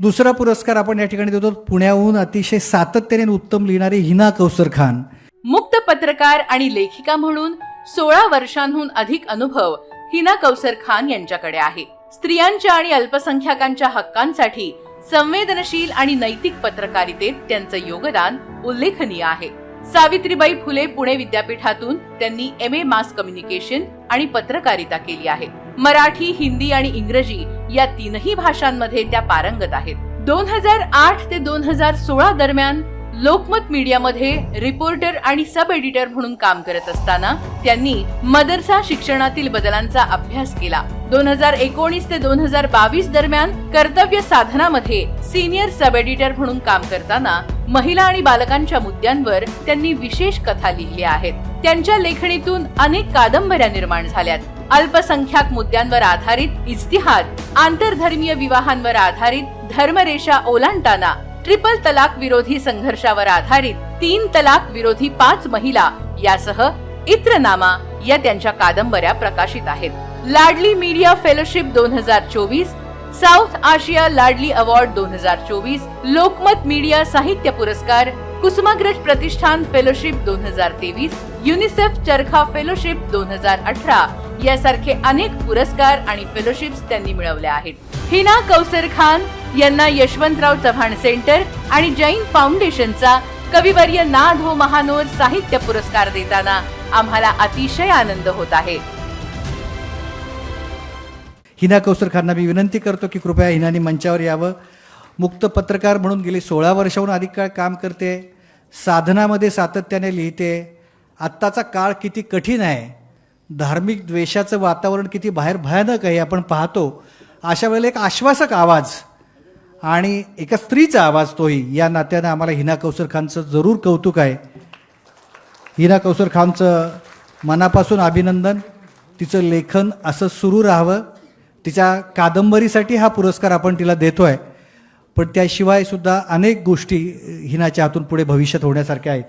दुसरा पुरस्कार आपण या ठिकाणी देतो पुण्याहून अतिशय सातत्याने उत्तम लिहिणारी हिना कौसर खान. मुक्त पत्रकार आणि लेखिका म्हणून सोळा वर्षांहून अधिक अनुभव हिना कौसर खान यांच्याकडे आहे. स्त्रियांच्या आणि अल्पसंख्याकांच्या हक्कांसाठी संवेदनशील आणि नैतिक पत्रकारितेत त्यांचं योगदान उल्लेखनीय आहे. सावित्रीबाई फुले पुणे विद्यापीठातून त्यांनी एम ए मास कम्युनिकेशन आणि पत्रकारिता केली आहे. मराठी हिंदी आणि इंग्रजी या तीनही भाषांमध्ये त्या पारंगत आहेत. दोन हजार आठ ते दोन हजार सोळा दरम्यान लोकमत मीडियामध्ये रिपोर्टर आणि सब एडिटर म्हणून काम करत असताना त्यांनी मदरसा शिक्षणातील बदलांचा अभ्यास केला. दोन हजार एकोणीस ते दोन हजार बावीस दरम्यान कर्तव्य साधनामध्ये सिनियर सब एडिटर म्हणून काम करताना महिला आणि बालकांच्या मुद्द्यांवर त्यांनी विशेष कथा लिहिल्या आहेत. त्यांच्या लेखणीतून अनेक कादंबऱ्या निर्माण झाल्यात. अल्पसंख्याक मुद्द्यांवर आधारित इस्तिहाद आंतरधर्मीय विवाहांवर आधारित धर्मरेषा ओलांडताना ट्रिपल तलाक विरोधी संघर्षावर आधारित तीन तलाक विरोधी पाच महिला यासह इत्रनामा या त्यांच्या कादंबऱ्या प्रकाशित आहेत. लाडली मीडिया फेलोशिप दोन हजार चोवीस साऊथ आशिया लाडली अवॉर्ड दोन हजार चोवीस लोकमत मीडिया साहित्य पुरस्कार कुसुमाग्रज प्रतिष्ठान फेलोशिप दोन हजार तेवीस युनिसेफ चरखा फेलोशिप दोन हजार अठरा यासारखे अनेक पुरस्कार आणि फेलोशिप्स त्यांनी मिळवल्या आहेत. हिना कौसर खान यांना यशवंतराव चव्हाण सेंटर आणि जैन फाउंडेशनचा कविवर्य नाद हो महानोर साहित्य पुरस्कार देताना आम्हाला अतिशय आनंद होत आहे. हिना कौसर खानना मी विनंती करतो की कृपया हिनानी मंचावर यावं. मुक्त पत्रकार म्हणून गेली सोळा वर्षाहून अधिक काळ काम करते. साधनामध्ये सातत्याने लिहिते. आत्ताचा काळ किती कठीण आहे. धार्मिक द्वेषाचं वातावरण किती बाहेर भयानक आहे आपण पाहतो. अशा वेळेला एक आश्वासक आवाज आणि एका स्त्रीचा आवाज तोही. या नात्यानं आम्हाला हिना कौसर खानचं जरूर कौतुक आहे. हिना कौसर खानचं मनापासून अभिनंदन. तिचं लेखन असं सुरू राहावं. तिच्या कादंबरीसाठी हा पुरस्कार आपण तिला देतो आहे पण त्याशिवाय सुद्धा अनेक गोष्टी हिनाच्या हातून पुढे भविष्यात होण्यासारख्या आहेत.